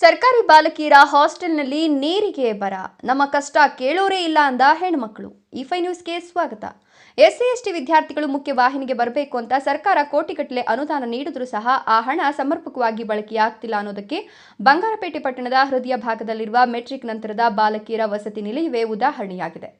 ಸರ್ಕಾರಿ ಬಾಲಕಿಯರ ಹಾಸ್ಟೆಲ್ನಲ್ಲಿ ನೀರಿಗೆ ಬರ. ನಮ್ಮ ಕಷ್ಟ ಕೇಳೋರೇ ಇಲ್ಲ ಅಂದ ಹೆಣ್ಮಕ್ಳು ಈ ಫೈ ನ್ಯೂಸ್ಗೆ ಸ್ವಾಗತ. ಎಸ್ಸಿ ಎಸ್ಟಿ ವಿದ್ಯಾರ್ಥಿಗಳು ಮುಖ್ಯ ವಾಹಿನಿಗೆ ಬರಬೇಕು ಅಂತ ಸರ್ಕಾರ ಕೋಟಿಗಟ್ಟಲೆ ಅನುದಾನ ನೀಡಿದ್ರೂ ಸಹ ಆ ಹಣ ಸಮರ್ಪಕವಾಗಿ ಬಳಕೆಯಾಗ್ತಿಲ್ಲ ಅನ್ನೋದಕ್ಕೆ ಬಂಗಾರಪೇಟೆ ಪಟ್ಟಣದ ಹೃದಯ ಭಾಗದಲ್ಲಿರುವ ಮೆಟ್ರಿಕ್ ನಂತರದ ಬಾಲಕಿಯರ ವಸತಿ ನಿಲಯವೇ ಉದಾಹರಣೆಯಾಗಿದೆ.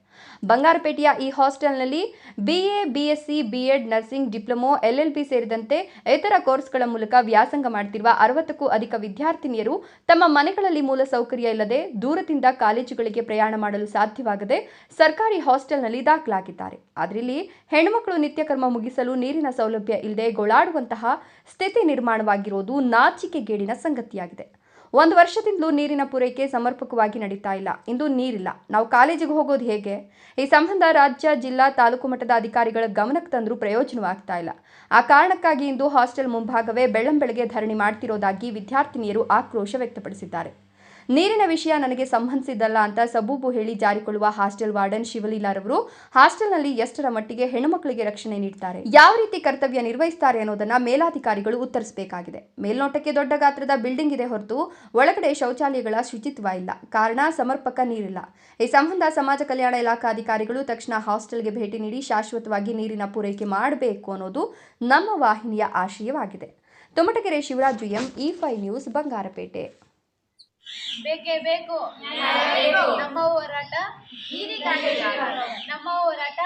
ಬಂಗಾರಪೇಟೆಯ ಈ ಹಾಸ್ಟೆಲ್ನಲ್ಲಿ BA BSc BEd nursing diploma LLB ಸೇರಿದಂತೆ ಇತರ ಕೋರ್ಸ್ಗಳ ಮೂಲಕ ವ್ಯಾಸಂಗ ಮಾಡುತ್ತಿರುವ ಅರವತ್ತಕ್ಕೂ ಅಧಿಕ ವಿದ್ಯಾರ್ಥಿನಿಯರು ತಮ್ಮ ಮನೆಗಳಲ್ಲಿ ಮೂಲ ಸೌಕರ್ಯ ಇಲ್ಲದೆ ದೂರದಿಂದ ಕಾಲೇಜುಗಳಿಗೆ ಪ್ರಯಾಣ ಮಾಡಲು ಸಾಧ್ಯವಾಗದೆ ಸರ್ಕಾರಿ ಹಾಸ್ಟೆಲ್ನಲ್ಲಿ ದಾಖಲಾಗಿದ್ದಾರೆ. ಆದರೆ ಇಲ್ಲಿ ಹೆಣ್ಮಕ್ಳು ನಿತ್ಯಕರ್ಮ ಮುಗಿಸಲು ನೀರಿನ ಸೌಲಭ್ಯ ಇಲ್ಲದೆ ಗೋಳಾಡುವಂತಹ ಸ್ಥಿತಿ ನಿರ್ಮಾಣವಾಗಿರುವುದು ನಾಚಿಕೆಗೇಡಿನ ಸಂಗತಿಯಾಗಿದೆ. ಒಂದು ವರ್ಷದಿಂದಲೂ ನೀರಿನ ಪೂರೈಕೆ ಸಮರ್ಪಕವಾಗಿ ನಡೀತಾ ಇಲ್ಲ. ಇಂದು ನೀರಿಲ್ಲ. ನಾವು ಕಾಲೇಜಿಗೆ ಹೋಗೋದು ಹೇಗೆ? ಈ ಸಂಬಂಧ ರಾಜ್ಯ, ಜಿಲ್ಲಾ, ತಾಲೂಕು ಮಟ್ಟದ ಅಧಿಕಾರಿಗಳ ಗಮನಕ್ಕೆ ತಂದರೂ ಪ್ರಯೋಜನವಾಗ್ತಾ ಇಲ್ಲ. ಆ ಕಾರಣಕ್ಕಾಗಿ ಇಂದು ಹಾಸ್ಟೆಲ್ ಮುಂಭಾಗವೇ ಬೆಳ್ಳಂಬೆಳಗ್ಗೆ ಧರಣಿ ಮಾಡ್ತಿರೋದಾಗಿ ವಿದ್ಯಾರ್ಥಿನಿಯರು ಆಕ್ರೋಶ ವ್ಯಕ್ತಪಡಿಸಿದ್ದಾರೆ. ನೀರಿನ ವಿಷಯ ನನಗೆ ಸಂಬಂಧಿಸಿದ್ದಲ್ಲ ಅಂತ ಸಬೂಬು ಹೇಳಿ ಜಾರಿಕೊಳ್ಳುವ ಹಾಸ್ಟೆಲ್ ವಾರ್ಡನ್ ಶಿವಲೀಲಾರವರು ಹಾಸ್ಟೆಲ್ನಲ್ಲಿ ಎಷ್ಟರ ಮಟ್ಟಿಗೆ ಹೆಣ್ಣುಮಕ್ಕಳಿಗೆ ರಕ್ಷಣೆ ನೀಡ್ತಾರೆ? ಯಾವ ರೀತಿ ಕರ್ತವ್ಯ ನಿರ್ವಹಿಸ್ತಾರೆ ಅನ್ನೋದನ್ನ ಮೇಲಾಧಿಕಾರಿಗಳು ಉತ್ತರಿಸಬೇಕಾಗಿದೆ. ಮೇಲ್ನೋಟಕ್ಕೆ ದೊಡ್ಡ ಗಾತ್ರದ ಬಿಲ್ಡಿಂಗ್ ಇದೆ ಹೊರತು ಒಳಗಡೆ ಶೌಚಾಲಯಗಳ ಶುಚಿತ್ವ ಇಲ್ಲ. ಕಾರಣ ಸಮರ್ಪಕ ನೀರಿಲ್ಲ. ಈ ಸಂಬಂಧ ಸಮಾಜ ಕಲ್ಯಾಣ ಇಲಾಖಾ ಅಧಿಕಾರಿಗಳು ತಕ್ಷಣ ಹಾಸ್ಟೆಲ್ಗೆ ಭೇಟಿ ನೀಡಿ ಶಾಶ್ವತವಾಗಿ ನೀರಿನ ಪೂರೈಕೆ ಮಾಡಬೇಕು ಅನ್ನೋದು ನಮ್ಮ ವಾಹಿನಿಯ ಆಶಯವಾಗಿದೆ. ತುಮಟಗೆರೆ ಶಿವರಾಜು ಎಂ, ಇ ಫೈ ನ್ಯೂಸ್, ಬಂಗಾರಪೇಟೆ. ಬೇಕೇ ಬೇಕು? ನಮ್ಮ ಹೋರಾಟ ನಮ್ಮ ಹೋರಾಟ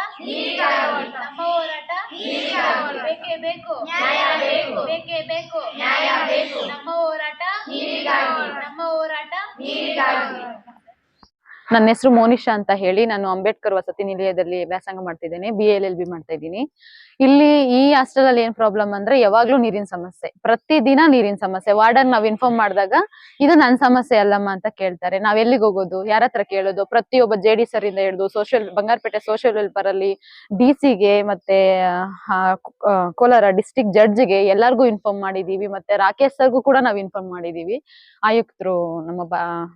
ನಮ್ಮ ಹೋರಾಟ ಬೇಕೇ ಬೇಕು? ಬೇಕೇ. ಬೇಕು ನಮ್ಮ ಹೋರಾಟ ನಮ್ಮ ಹೋರಾಟ ನನ್ನ ಹೆಸರು ಮೋನಿಶಾ ಅಂತ ಹೇಳಿ ನಾನು ಅಂಬೇಡ್ಕರ್ ವಸತಿ ನಿಲಯದಲ್ಲಿ ವ್ಯಾಸಂಗ ಮಾಡ್ತಿದ್ದೇನೆ ಬಿ ಎಲ್ ಎಲ್ ಬಿ ಮಾಡ್ತಾ ಇದ್ದೀನಿ. ಇಲ್ಲಿ ಈ ಹಾಸ್ಟೆಲ್ ಅಲ್ಲಿ ಏನ್ ಪ್ರಾಬ್ಲಮ್ ಅಂದ್ರೆ ಯಾವಾಗ್ಲೂ ನೀರಿನ ಸಮಸ್ಯೆ, ಪ್ರತಿದಿನ ನೀರಿನ ಸಮಸ್ಯೆ. ವಾರ್ಡನ್ ನಾವ್ ಇನ್ಫಾರ್ಮ್ ಮಾಡಿದಾಗ ಇದು ನನ್ನ ಸಮಸ್ಯೆ ಅಲ್ಲಮ್ಮ ಅಂತ ಕೇಳ್ತಾರೆ. ನಾವ್ ಎಲ್ಲಿಗೆ ಹೋಗೋದು, ಯಾರ ಹತ್ರ ಕೇಳೋದು, ಪ್ರತಿಯೊಬ್ಬ ಜೆ ಡಿ ಸರ್ ಇಂದ ಹಿಡಿದು ಸೋಷಿಯಲ್ ಬಂಗಾರಪೇಟೆ ಸೋಷಿಯಲ್ ವೆಲ್ಫೇರ್ ಅಲ್ಲಿ ಡಿ ಗೆ ಮತ್ತೆ ಕೋಲಾರ ಡಿಸ್ಟಿಕ್ಗೆ ಎಲ್ಲರಿಗೂ ಇನ್ಫಾರ್ಮ್ ಮಾಡಿದೀವಿ. ಮತ್ತೆ ರಾಕೇಶ್ ಸರ್ಗೂ ಕೂಡ ನಾವ್ ಇನ್ಫಾರ್ಮ್ ಮಾಡಿದೀವಿ. ಆಯುಕ್ತರು, ನಮ್ಮ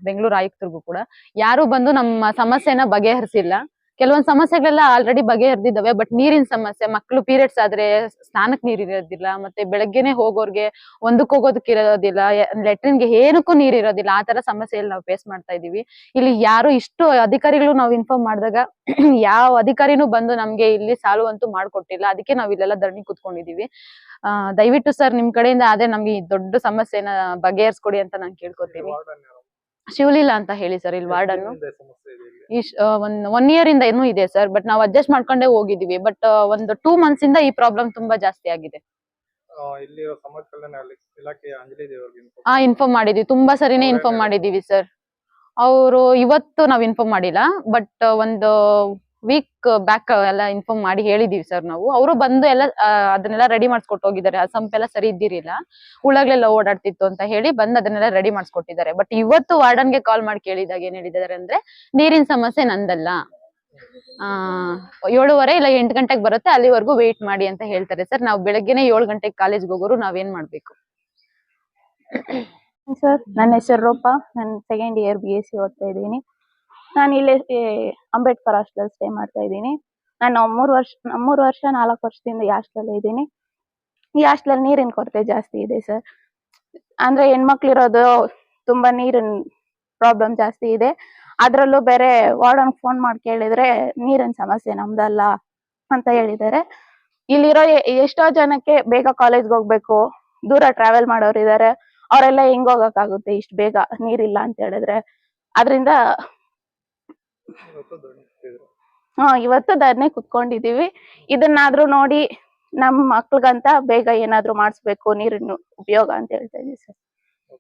ಬೆಂಗಳೂರು ಆಯುಕ್ತರಿಗೂ ಕೂಡ. ಯಾರು ಬಂದು ನಮ್ಮ ಸಮಸ್ಯೆನ ಬಗೆಹರಿಸಿಲ್ಲ. ಕೆಲವೊಂದು ಸಮಸ್ಯೆಗಳೆಲ್ಲ ಆಲ್ರೆಡಿ ಬಗೆಹರಿದಿದ್ದಾವೆ ಬಟ್ ನೀರಿನ ಸಮಸ್ಯೆ ಮಕ್ಕಳು ಪೀರಿಯಡ್ಸ್ ಆದ್ರೆ ಸ್ನಾನಕ್ ನೀರ್ ಇರೋದಿಲ್ಲ, ಮತ್ತೆ ಬೆಳಗ್ಗೆನೆ ಹೋಗೋರ್ಗೆ ಒಂದಕ್ಕೆ ಹೋಗೋದಕ್ಕೆ ಇರೋದಿಲ್ಲ ಲೆಟ್ರಿನ್ಗೆ ಏನಕ್ಕೂ ನೀರ್ ಇರೋದಿಲ್ಲ, ಆ ತರ ಸಮಸ್ಯೆಯಲ್ಲಿ ನಾವು ಫೇಸ್ ಮಾಡ್ತಾ ಇದೀವಿ ಇಲ್ಲಿ ಯಾರು ಇಷ್ಟು ಅಧಿಕಾರಿಗಳು ನಾವು ಇನ್ಫಾರ್ಮ್ ಮಾಡಿದಾಗ ಯಾವ ಅಧಿಕಾರಿನೂ ಬಂದು ನಮ್ಗೆ ಇಲ್ಲಿ ಸಾಲು ಅಂತೂ ಮಾಡ್ಕೊಟ್ಟಿಲ್ಲ. ಅದಕ್ಕೆ ನಾವ್ ಇಲ್ಲೆಲ್ಲ ಧರಣಿ ಕುತ್ಕೊಂಡಿದೀವಿ ದಯವಿಟ್ಟು ಸರ್ ನಿಮ್ ಕಡೆಯಿಂದ ಆದ್ರೆ ನಮ್ಗೆ ಈ ದೊಡ್ಡ ಸಮಸ್ಯೆನ ಬಗೆಹರಿಸ್ಕೊಡಿ ಅಂತ ನಾನು ಕೇಳ್ಕೊತೀನಿ. ಶಿವಲೀಲಾ ಅಂತ ಹೇಳಿ ಸರ್ ಇಲ್ಲಿ ವಾರ್ಡ್ ಅನ್ನು ಒನ್ ಒಂದ್ ಒನ್ ಇಯರ್ ಇಂದ ಏನು ಇದೆ ಸರ್ ಬಟ್ ನಾವು ಅಡ್ಜಸ್ಟ್ ಮಾಡ್ಕೊಂಡೇ ಹೋಗಿದೀವಿ ಬಟ್ ಒಂದು ಟೂ ಮಂತ್ಸ್ ಇಂದ ಈ ಪ್ರಾಬ್ಲಮ್ ತುಂಬಾ ಜಾಸ್ತಿ ಆಗಿದೆ. ಆ ಇನ್ಫಾರ್ಮ್ ಮಾಡಿದೀವಿ ತುಂಬಾ ಸರಿನೇ ಇನ್ಫಾರ್ಮ್ ಮಾಡಿದೀವಿ ಸರ್. ಅವರು ಇವತ್ತು ನಾವ್ ಇನ್ಫಾರ್ಮ್ ಮಾಡಿಲ್ಲ ಬಟ್ ಒಂದು ವೀಕ್ ಬ್ಯಾಕ್ ಎಲ್ಲ ಇನ್ಫಾರ್ಮ್ ಮಾಡಿ ಹೇಳಿದೀವಿ ಸರ್ ನಾವು. ಅವರು ಬಂದು ಎಲ್ಲ ಅದನ್ನೆಲ್ಲ ರೆಡಿ ಮಾಡಿಸ್ಕೊಟ್ಟು ಹೋಗಿದ್ದಾರೆ. ಆ ಸಂಪ್ ಎಲ್ಲ ಸರಿ ಇದ್ದಿರಲಿಲ್ಲ. ಹುಳಗಳೆಲ್ಲ ಓಡಾಡ್ತಿತ್ತು ಅಂತ ಹೇಳಿ ಬಂದು ಅದನ್ನೆಲ್ಲ ರೆಡಿ ಮಾಡಿಸ್ಕೊಟ್ಟಿದ್ದಾರೆ. ಬಟ್ ಇವತ್ತು ವಾರ್ಡನ್ಗೆ ಕಾಲ್ ಮಾಡಿ ಕೇಳಿದಾಗ ಏನ್ ಹೇಳಿದ್ದಾರೆ ಅಂದ್ರೆ, ನೀರಿನ ಸಮಸ್ಯೆ ನಂದಲ್ಲ. ಆ, ಏಳುವರೆ ಇಲ್ಲ ಎಂಟು ಗಂಟೆಗೆ ಬರುತ್ತೆ, ಅಲ್ಲಿವರೆಗೂ ವೇಟ್ ಮಾಡಿ ಅಂತ ಹೇಳ್ತಾರೆ ಸರ್ ನಾವು ಬೆಳಗ್ಗೆನೆ ಏಳು ಗಂಟೆಗೆ ಕಾಲೇಜ್ಗೆ ಹೋಗೋರು ನಾವೇನ್ ಮಾಡ್ಬೇಕು? ಸರ್ ನನ್ನ ಹೆಸರು ರೂಪ. ನಾನು second year B S C ಓದ್ತಾ ಇದ್ದೀನಿ. ನಾನು ಇಲ್ಲೇ ಅಂಬೇಡ್ಕರ್ ಹಾಸ್ಟೆಲ್ ಸ್ಟೇ ಮಾಡ್ತಾ ಇದ್ದೀನಿ. ನಾನು ಮೂರು ವರ್ಷ ಮೂರು ವರ್ಷ, ನಾಲ್ಕು ವರ್ಷದಿಂದ ಈ ಹಾಸ್ಟೆಲ್ ಇದ್ದೀನಿ. ಈ ಹಾಸ್ಟೆಲ್ ನೀರಿನ ಕೊರತೆ ಜಾಸ್ತಿ ಇದೆ ಸರ್ ಅಂದ್ರೆ ಹೆಣ್ಮಕ್ಳು ಇರೋದು ತುಂಬಾ ನೀರಿನ ಪ್ರಾಬ್ಲಮ್ ಜಾಸ್ತಿ ಇದೆ. ಅದರಲ್ಲೂ ಬೇರೆ ವಾರ್ಡನ್ ಫೋನ್ ಮಾಡಿ ಕೇಳಿದ್ರೆ ನೀರಿನ ಸಮಸ್ಯೆ ನಮ್ದಲ್ಲ ಅಂತ ಹೇಳಿದ್ದಾರೆ. ಇಲ್ಲಿರೋ ಎಷ್ಟೋ ಜನಕ್ಕೆ ಬೇಗ ಕಾಲೇಜ್ಗೆ ಹೋಗ್ಬೇಕು, ದೂರ ಟ್ರಾವೆಲ್ ಮಾಡೋರು ಇದಾರೆ ಅವರೆಲ್ಲ ಹೆಂಗ್ ಹೋಗಕ್ಕಾಗುತ್ತೆ, ಇಷ್ಟು ಬೇಗ ನೀರಿಲ್ಲ ಅಂತ ಹೇಳಿದ್ರೆ. ಅದರಿಂದ. ಹಾ ಇವತ್ತು ಧರಣಿ ಕುತ್ಕೊಂಡಿದೀವಿ. ಇದನ್ನಾದ್ರೂ ನೋಡಿ ನಮ್ ಮಕ್ಳಿಗಂತ ಬೇಗ ಏನಾದ್ರೂ ಮಾಡಿಸ್ಬೇಕು, ನೀರಿನ ಉಪಯೋಗ ಅಂತ ಹೇಳ್ತಾ ಇದೀವಿ ಸರ್.